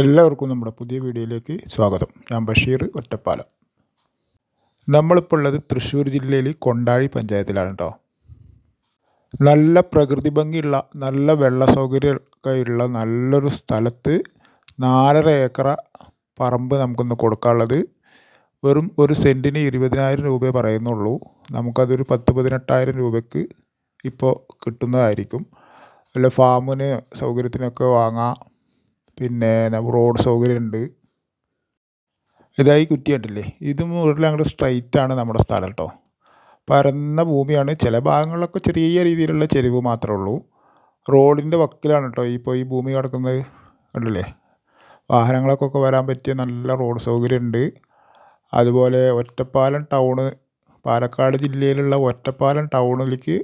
എല്ലാവർക്കും നമ്മുടെ പുതിയ വീഡിയോയിലേക്ക് സ്വാഗതം. ഞാൻ ബഷീർ ഒറ്റപ്പാലം. നമ്മളിപ്പോൾ ഉള്ളത് തൃശ്ശൂർ ജില്ലയിൽ കൊണ്ടാഴി പഞ്ചായത്തിലാണ് കേട്ടോ നല്ല പ്രകൃതി ഭംഗിയുള്ള നല്ല വെള്ള സൗകര്യമൊക്കെ ഉള്ള നല്ലൊരു സ്ഥലത്ത് നാലര ഏക്കറ പറമ്പ് നമുക്കൊന്ന് കൊടുക്കാനുള്ളത്. വെറും ഒരു സെന്റിന് ഇരുപതിനായിരം രൂപയെ പറയുന്നുള്ളൂ. നമുക്കതൊരു പത്ത് പതിനെട്ടായിരം രൂപയ്ക്ക് ഇപ്പോൾ കിട്ടുന്നതായിരിക്കും. അല്ല ഫാമിന് സൗകര്യത്തിനൊക്കെ വാങ്ങാം. പിന്നെ റോഡ് സൗകര്യമുണ്ട് ഇതായി കുറ്റി കണ്ടില്ലേ? ഇത് മുകളിൽ അങ്ങോട്ട് സ്ട്രൈറ്റ് ആണ് നമ്മുടെ സ്ഥലം കേട്ടോ പരന്ന ഭൂമിയാണ്. ചില ഭാഗങ്ങളിലൊക്കെ ചെറിയ രീതിയിലുള്ള ചെരിവ് മാത്രമേ ഉള്ളൂ. റോഡിന്റെ വക്കിലാണ് കേട്ടോ ഇപ്പോൾ ഈ ഭൂമി കിടക്കുന്നത്. കണ്ടില്ലേ? വാഹനങ്ങൾക്കൊക്കെ വരാൻ പറ്റിയ നല്ല റോഡ് സൗകര്യമുണ്ട് അതുപോലെ ഒറ്റപ്പാലം ടൗണ് പാലക്കാട് ജില്ലയിലുള്ള ഒറ്റപ്പാലം ടൗണിലേക്ക്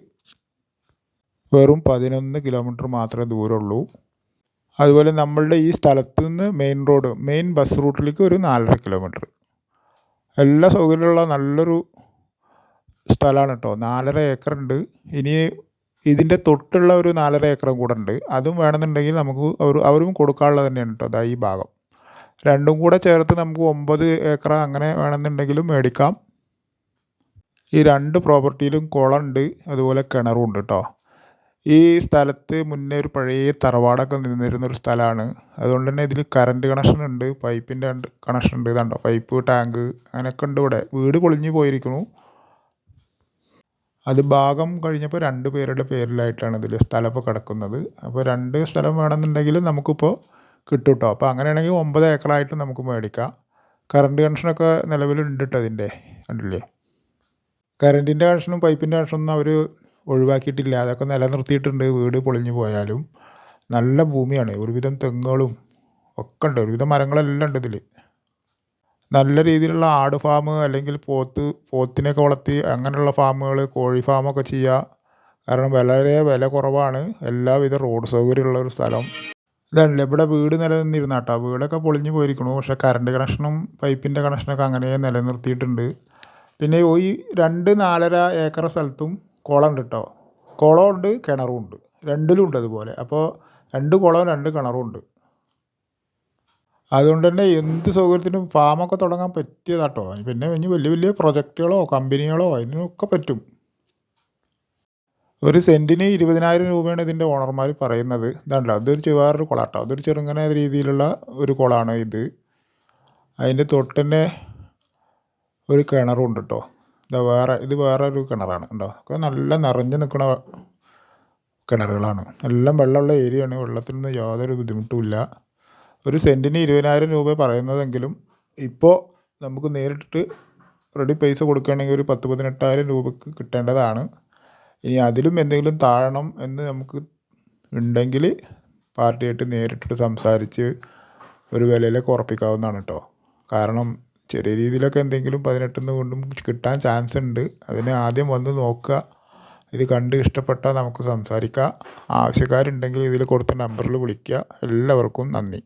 വെറും പതിനൊന്ന് കിലോമീറ്റർ മാത്രമേ ദൂരമുള്ളൂ. അതുപോലെ നമ്മളുടെ ഈ സ്ഥലത്ത് നിന്ന് മെയിൻ റോഡ് മെയിൻ ബസ് റൂട്ടിലേക്ക് ഒരു നാലര കിലോമീറ്റർ എല്ലാ സൗകര്യമുള്ള നല്ലൊരു സ്ഥലമാണ് കേട്ടോ നാലര ഏക്കറുണ്ട് ഇനി ഇതിന്റെ തൊട്ടുള്ള ഒരു നാലര ഏക്കറും കൂടെ ഉണ്ട്. അതും വേണമെന്നുണ്ടെങ്കിൽ നമുക്ക് അവർ അവരും കൊടുക്കാനുള്ളത് തന്നെയാണ് കേട്ടോ അതാ ഈ ഭാഗം. രണ്ടും കൂടെ ചേർത്ത് നമുക്ക് ഒമ്പത് ഏക്കർ അങ്ങനെ വേണമെന്നുണ്ടെങ്കിലും മേടിക്കാം. ഈ രണ്ട് പ്രോപ്പർട്ടിയിലും കുളമുണ്ട് അതുപോലെ കിണറും ഉണ്ട് കേട്ടോ ഈ സ്ഥലത്ത് മുന്നേ ഒരു പഴയ തറവാടൊക്കെ നിന്നിരുന്ന ഒരു സ്ഥലമാണ്. അതുകൊണ്ട് തന്നെ ഇതിൽ കറണ്ട് കണക്ഷൻ ഉണ്ട് പൈപ്പിന്റെ കണക്ഷൻ ഉണ്ട്. ഇതുണ്ടോ പൈപ്പ് ടാങ്ക് അങ്ങനെയൊക്കെ ഉണ്ട് ഇവിടെ. വീട് പൊളിഞ്ഞു പോയിരിക്കുന്നു. അത് ഭാഗം കഴിഞ്ഞപ്പോൾ രണ്ട് പേരുടെ പേരിലായിട്ടാണ് ഇതിൽ സ്ഥലമൊക്കെ കിടക്കുന്നത്. അപ്പോൾ രണ്ട് സ്ഥലം വേണമെന്നുണ്ടെങ്കിൽ നമുക്കിപ്പോൾ കിട്ടും കേട്ടോ അപ്പോൾ അങ്ങനെയാണെങ്കിൽ ഒമ്പത് ഏക്കറായിട്ട് നമുക്ക് മേടിക്കാം. കറണ്ട് കണക്ഷനൊക്കെ നിലവിലുണ്ട് കേട്ടോ അതിന്റെ കണ്ടില്ലേ? കറണ്ടിന്റെ കണക്ഷനും പൈപ്പിന്റെ കണക്ഷനൊന്നും അവർ ഒഴിവാക്കിയിട്ടില്ല. അതൊക്കെ നിലനിർത്തിയിട്ടുണ്ട്. വീട് പൊളിഞ്ഞു പോയാലും. നല്ല ഭൂമിയാണ്. ഒരുവിധം തെങ്ങുകളും ഒക്കെ ഉണ്ട്. ഒരുവിധം മരങ്ങളെല്ലാം ഉണ്ട് ഇതിൽ നല്ല രീതിയിലുള്ള ആട് ഫാം അല്ലെങ്കിൽ പോത്ത് പോത്തിനെയൊക്കെ വളർത്തി അങ്ങനെയുള്ള ഫാമുകൾ കോഴി ഫാമൊക്കെ ചെയ്യുക കാരണം വളരെ വില കുറവാണ്. എല്ലാവിധ റോഡ് സൗകര്യമുള്ള ഒരു സ്ഥലം. ഇതാണല്ലേ. ഇവിടെ വീട് നിലനിന്നിരുന്ന കേട്ടോ. വീടൊക്കെ പൊളിഞ്ഞു പോയിരിക്കണു പക്ഷേ കറണ്ട് കണക്ഷനും പൈപ്പിന്റെ കണക്ഷനൊക്കെ അങ്ങനെ നിലനിർത്തിയിട്ടുണ്ട്. പിന്നെ ഈ രണ്ട് നാലര ഏക്കർ സ്ഥലത്തും കുളമുണ്ട് കേട്ടോ. കുളമുണ്ട് കിണറും ഉണ്ട്. രണ്ടിലും ഉണ്ട് അതുപോലെ. അപ്പോൾ രണ്ട് കുളവും രണ്ട് കിണറും ഉണ്ട്. അതുകൊണ്ട് തന്നെ എന്ത് സൗകര്യത്തിനും ഫാമൊക്കെ തുടങ്ങാൻ പറ്റിയതാട്ടോ പിന്നെ ഇനി വലിയ വലിയ പ്രൊജക്റ്റുകളോ കമ്പനികളോ അതിനൊക്കെ പറ്റും. ഒരു സെന്റിന് ഇരുപതിനായിരം രൂപയാണ് ഇതിന്റെ ഓണർമാർ പറയുന്നത്. ഇതാണല്ലോ അതൊരു വേറൊരു കുളാട്ടോ അതൊരു ചെറുങ്ങനെ രീതിയിലുള്ള ഒരു കുളമാണ് ഇത്. അതിന്റെ തൊട്ടന്നെ ഒരു കിണറും ഉണ്ട് കേട്ടോ ഇതാ വേറെ ഇത് വേറെ ഒരു കിണറാണ് ഉണ്ടോ ഒക്കെ നല്ല നിറഞ്ഞു നിൽക്കുന്ന കിണറുകളാണ്. എല്ലാം വെള്ളമുള്ള ഏരിയയാണ്. വെള്ളത്തിനൊന്നും യാതൊരു ബുദ്ധിമുട്ടുമില്ല ഒരു സെന്റിന് ഇരുപതിനായിരം രൂപ പറയുന്നതെങ്കിലും ഇപ്പോൾ നമുക്ക് നേരിട്ട് റെഡി പൈസ കൊടുക്കുകയാണെങ്കിൽ ഒരു പത്ത് പതിനെട്ടായിരം രൂപക്ക് കിട്ടേണ്ടതാണ്. ഇനി അതിലും എന്തെങ്കിലും താഴണം എന്ന് നമുക്ക് ഉണ്ടെങ്കിൽ പാർട്ടിയായിട്ട് നേരിട്ടിട്ട് സംസാരിച്ച് ഒരു വിലയിലേക്ക് ഉറപ്പിക്കാവുന്നതാണ് കേട്ടോ കാരണം ചെറിയ രീതിയിലൊക്കെ എന്തെങ്കിലും പതിനെട്ടിന്ന് കൊണ്ടും കിട്ടാൻ ചാൻസ് ഉണ്ട്. അതിന് ആദ്യം വന്ന് നോക്കുക. ഇത് കണ്ട് ഇഷ്ടപ്പെട്ടാൽ നമുക്ക് സംസാരിക്കാം. ആവശ്യക്കാരുണ്ടെങ്കിൽ ഇതിൽ കൊടുത്ത നമ്പറിൽ വിളിക്കുക. എല്ലാവർക്കും നന്ദി.